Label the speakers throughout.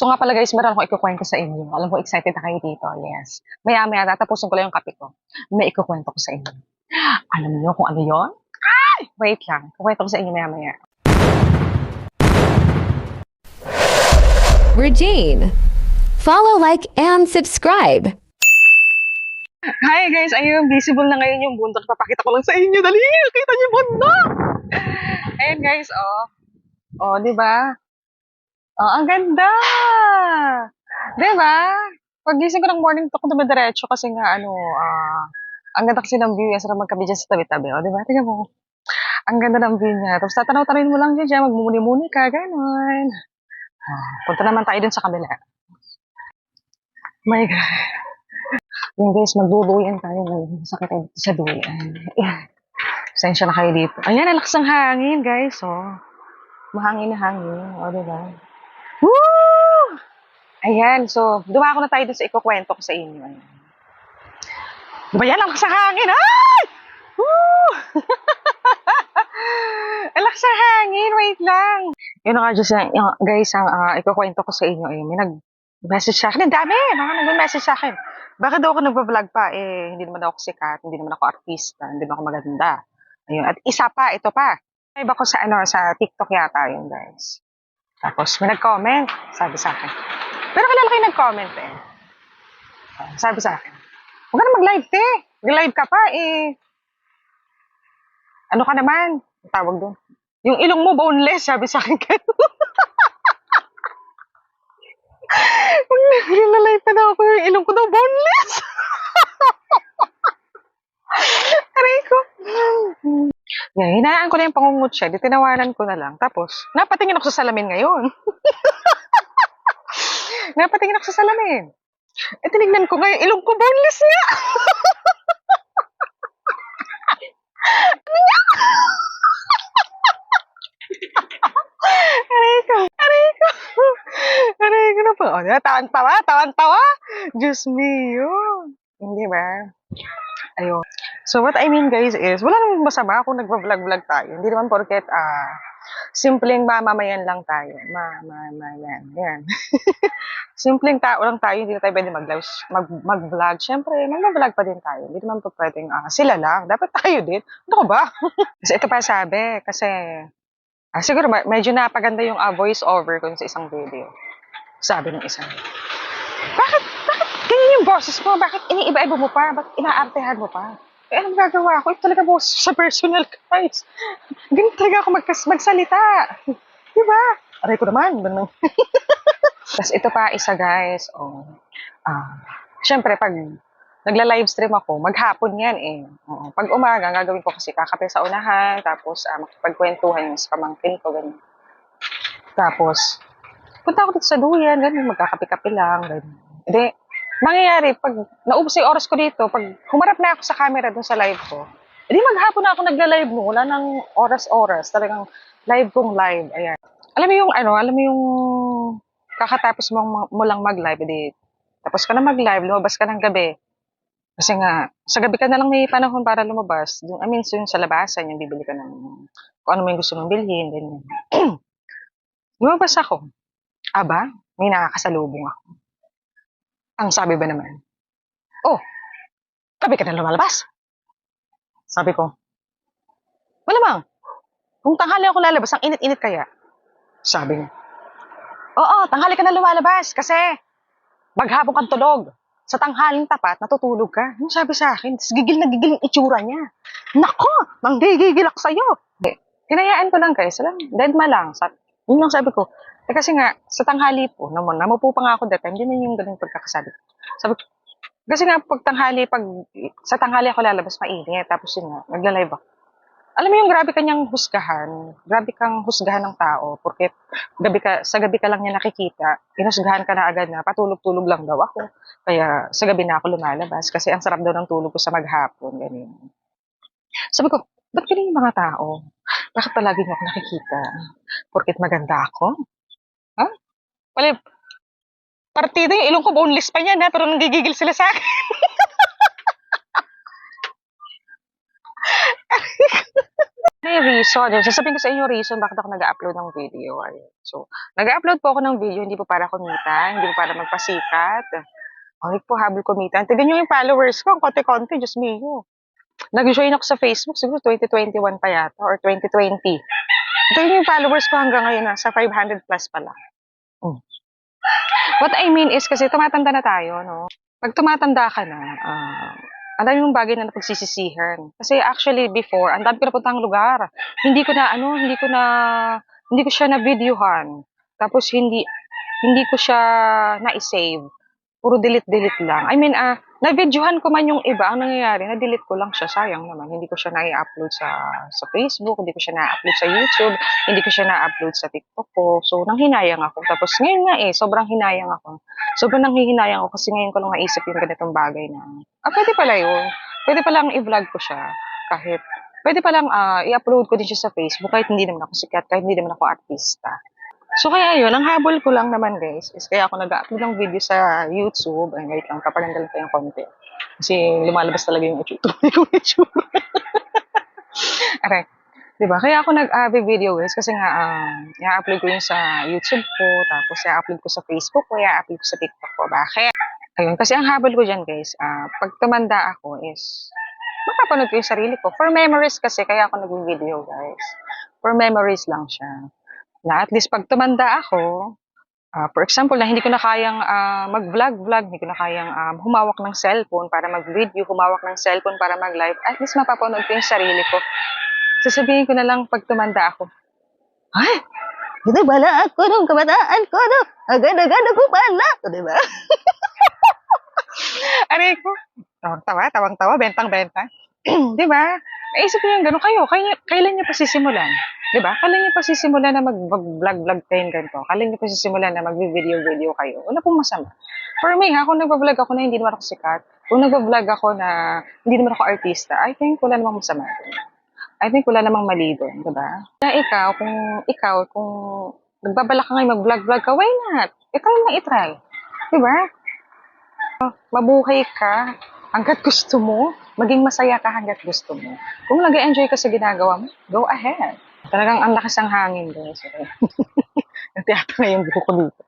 Speaker 1: So nga pala guys, meron akong ikukwento sa inyo. Alam ko excited na kayo dito. Yes. Maya maya, tatapusin ko lang yung kape ko. May ikukwento ko sa inyo. Alam niyo kung ano yon? Ay! Wait lang. Kukwento ko sa inyo maya maya.
Speaker 2: Regine. Follow, like, and subscribe.
Speaker 1: Hi guys, ayun, visible na ngayon yung bundok. Papakita ko lang sa inyo. Dali, kita niyo yung bundok. Ayun guys, oh. Oh, di ba? Oh, ang ganda. Di ba? Pagising ko ng morning talk, dumidiretso kasi nga, ano, ah, ang ganda kasi ng view. Yan, sarap magkabi dyan sa tabi-tabi. Oh, di ba? Tingnan mo. Ang ganda ng view niya. Tapos tatanaw-tanawin mo lang dyan, dyan magmumuni-muni ka, ganun. Ah, punta naman tayo dun sa kabila. My God. Yung guys, magduduyan tayo ngayon. Sakit dito sa duyan. Yeah. Na kayo dito. Ayan, ang lakas ng hangin, guys. Oh. Mahangin na hangin. O, diba? Woo! Ayan, so, dumako na tayo dun sa ikukwento ko sa inyo. Ayan. Yan, ang lakas ng hangin? Ay! Woo! ang lakas ng hangin, wait lang. Yun nga, yung, guys, ang uh, ikukwento ko sa inyo. Ayun, may nag-message sa akin. Ang dami! Mga nag-message sa akin. Bakit daw ako nagpa-vlog pa? Eh, hindi naman ako sikat, hindi naman ako artista, hindi naman ako maganda. Ayun. At isa pa, ito pa. Iba ko sa, ano, sa TikTok yata yun, guys. Tapos, may nag-comment, sabi sa akin. Pero kilala kayo nag-comment eh. Sabi sa akin, huwag ka na mag-live, te. Mag-live ka pa, eh. Ano ka naman? Tawag doon. Yung ilong mo boneless, sabi sa akin. Pag nag-live pa daw ako, yung ilong ko daw boneless. Aray ko. Yan, hinayaan ko na yung pangungut siya. Di tinawanan ko na lang. Tapos, napatingin ako sa salamin ngayon. napatingin ako sa salamin. Eh, tinignan ko ngayon, ilong ko boneless nga. ano nga? Aray ko. Aray ko. Aray ko na po. O, diba? Tawan-tawa, tawan-tawa. Diyos mio. Hindi ba? Ayun. So, what I mean, guys, is, wala namang masama kung nagpa-vlog-vlog tayo. Hindi naman porket, ah, simpleng mamamayan lang tayo. Mamamayan. Yan. simpleng tao lang tayo, hindi na tayo pwede mag-vlog. Mag, mag-vlog. Siyempre, mag-vlog pa din tayo. Hindi naman po pwedeng, ah, sila lang. Dapat tayo din. Ano ka ba? kasi ito pa sabi, kasi, ah, siguro, medyo napaganda yung ah, voice over ko sa isang video. Sabi ng isa. Bakit, bakit yung boses mo? Bakit iniiba-iba mo pa? Bakit inaartehan mo pa? Eh, anong gagawa ko? Ito talaga boses sa personal guys. Ganyan talaga ako magkas magsalita. Di ba? Aray ko naman. Ganun. Tapos ito pa isa guys. Oh. Ah, Siyempre, pag nagla-live stream ako, maghapon yan eh. Oo. Pag umaga, gagawin ko kasi kakape sa unahan, tapos uh, makipagkwentuhan sa pamangkin ko, ganyan. Tapos, punta ako dito sa duyan, ganyan, magkakape-kape lang, ganyan. Hindi, mangyayari, pag naubos yung oras ko dito, pag humarap na ako sa camera dun sa live ko, edi maghapon na ako nagla-live mo, wala nang oras-oras, talagang live kong live, ayan. Alam mo yung, ano, alam mo yung kakatapos mo, mo lang mag-live, edi tapos ka na mag-live, lumabas ka ng gabi. Kasi nga, sa gabi ka na lang may panahon para lumabas. Dun- I mean, so yung sa labasan, yung bibili ka ng kung ano may gusto mong bilhin, ganyan. lumabas ako. Aba, may nakakasalubong ako. Ang sabi ba naman? Oh, gabi ka na lumalabas. Sabi ko, malamang, kung tanghali ako lalabas, ang init-init kaya. Sabi niya, oo, tanghali ka na lumalabas kasi maghapon kang tulog. Sa tanghaling tapat, natutulog ka. Yung sabi sa akin, gigil na gigil yung itsura niya. Nako, manggigigil ako sa'yo. Tinayaan ko lang guys, alam, dead ma lang. Sa, yun lang sabi ko. Eh, kasi nga, sa tanghali po, naman, namupo pa nga ako that time, na yung ganun pagkakasabi. Sabi ko, kasi nga, pag tanghali, pag, sa tanghali ako lalabas, mainit. Tapos yun nga, nagla-live ako. Alam mo yung grabe kanyang husgahan, grabe kang husgahan ng tao, porque gabi ka, sa gabi ka lang niya nakikita, inusgahan ka na agad na patulog-tulog lang daw ako. Kaya sa gabi na ako lumalabas kasi ang sarap daw ng tulog ko sa maghapon. Ganyan. Sabi ko, ba't ganyan yung mga tao? Bakit palagi niyo ako nakikita? Porkit maganda ako? Ha? Pali, partida yung ilong ko boneless pa niyan ha, pero nanggigigil sila sa akin. Maybe, reason, sasabihin ko sa inyo reason bakit ako nag-upload ng video. Ayun. So, nag-upload po ako ng video, hindi po para kumita, hindi po para magpasikat. Okay po, habol kumita. Tignan nyo yung followers ko, ang konti-konti, Diyos mio. Nag-join ako sa Facebook, siguro 2021 pa yata, or 2020. Yung followers ko hanggang ngayon, nasa 500 plus pala. Mm. What I mean is, kasi tumatanda na tayo, no? Pag tumatanda ka na, ah, ang dami mong bagay na napagsisisihan. Kasi actually before, ang dami ko napuntang lugar. Hindi ko na ano, hindi ko na hindi ko siya na videohan. Tapos hindi hindi ko siya na-save. Puro delete-delete lang. I mean, ah, na-videohan ko man yung iba. Ang nangyayari, na-delete ko lang siya. Sayang naman. Hindi ko siya na-upload sa sa Facebook, hindi ko siya na-upload sa YouTube, hindi ko siya na-upload sa TikTok ko. So, nanghinayang ako. Tapos ngayon nga eh, sobrang hinayang ako. Sobrang nanghihinayang ako kasi ngayon ko lang naisip yung ganitong bagay na, ah, pwede pala yun. Pwede palang i-vlog ko siya kahit, pwede palang ah, i-upload ko din siya sa Facebook kahit hindi naman ako sikat, kahit hindi naman ako artista. So kaya yun, ang habol ko lang naman guys, is kaya ako nag-upload ng video sa YouTube. Ay, wait lang, papalanggal ko yung konti. Kasi lumalabas talaga yung YouTube. yung YouTube. Aray. Diba? Kaya ako nag-video guys kasi nga um, i-upload ko yun sa YouTube ko, tapos i-upload ko sa Facebook ko, i-upload ko sa TikTok ko. Bakit? Ayun, kasi ang habol ko dyan guys, ah, pag tumanda ako is mapapanood ko yung sarili ko. For memories kasi, kaya ako nag-video guys. For memories lang siya. Na at least pag tumanda ako, ah, for example, na hindi ko na kayang ah, mag-vlog-vlog, hindi ko na kayang um, humawak ng cellphone para mag-video, humawak ng cellphone para mag-live, at least mapapanood ko yung sarili ko. Sasabihin ko na lang pag tumanda ako, ay, hindi bala ako nung kabataan ko, no? Agad-agad ako pala. Di ba? Aray ko. Tawang-tawa, tawang-tawa, bentang-benta. di ba? Naisip yung gano'n. Kayo, kaya, kailan niyo pa sisimulan? Ba? Kailan niyo pa sisimulan na mag-vlog-vlog kayo ganito? Kailan niyo pa sisimulan na mag-video-video kayo? Wala pong masama. For me, ha, kung nag-vlog ako na hindi naman ako sikat, kung nag-vlog ako na hindi naman ako artista, I think wala namang masama. I think wala namang mali doon, di ba? Na ikaw, kung ikaw, kung nagbabalak ka ngayon mag-vlog-vlog ka, why not? Ikaw na itry. Di ba? mabuhay ka hanggat gusto mo, maging masaya ka hanggat gusto mo. Kung nag enjoy ka sa ginagawa mo, go ahead. Talagang ang lakas ng hangin guys. Nagtiyata na yung buko ko dito.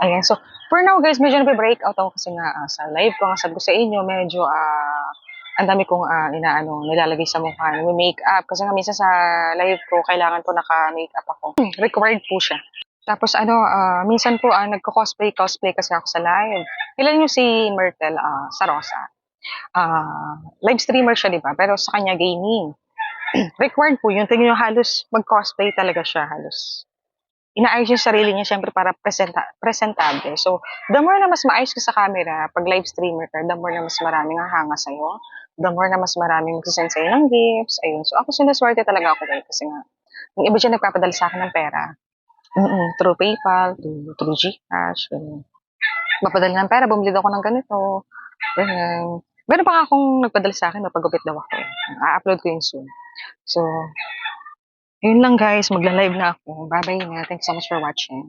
Speaker 1: Ayan, so for now guys, medyo nabe-break out ako kasi nga ah, sa live ko, nga sabi ko sa inyo, medyo ah ang dami kong ah, inaano, nilalagay sa mukha, may makeup. Kasi nga minsan sa live ko, kailangan ko naka-makeup ako. Required po siya. Tapos ano, ah, minsan po ah, nagko-cosplay, cosplay kasi ako sa live. Kilala niyo si Myrtle ah, Sarosa. Ah, live streamer siya, di ba? Pero sa kanya gaming. Required po yun. Tingnan niyo halos mag-cosplay talaga siya. Halos inaayos yung sarili niya syempre para presenta presentable. So, the more na mas maayos ka sa camera, pag live streamer ka, the more na mas maraming hahanga sa'yo, the more na mas maraming magsisend sa'yo ng gifts, ayun. So, ako sinaswerte talaga ako eh, kasi nga, yung iba dyan nagpapadala sa akin ng pera. mm through PayPal, through, through Gcash, ganyan. Mapadala ng pera, bumili ako ng ganito, ganyan. Meron pa nga akong nagpadala sa akin, mapagupit daw ako. A-upload ko yung soon. So, yun lang guys, magla-live na ako. Bye-bye na. Thanks so much for watching.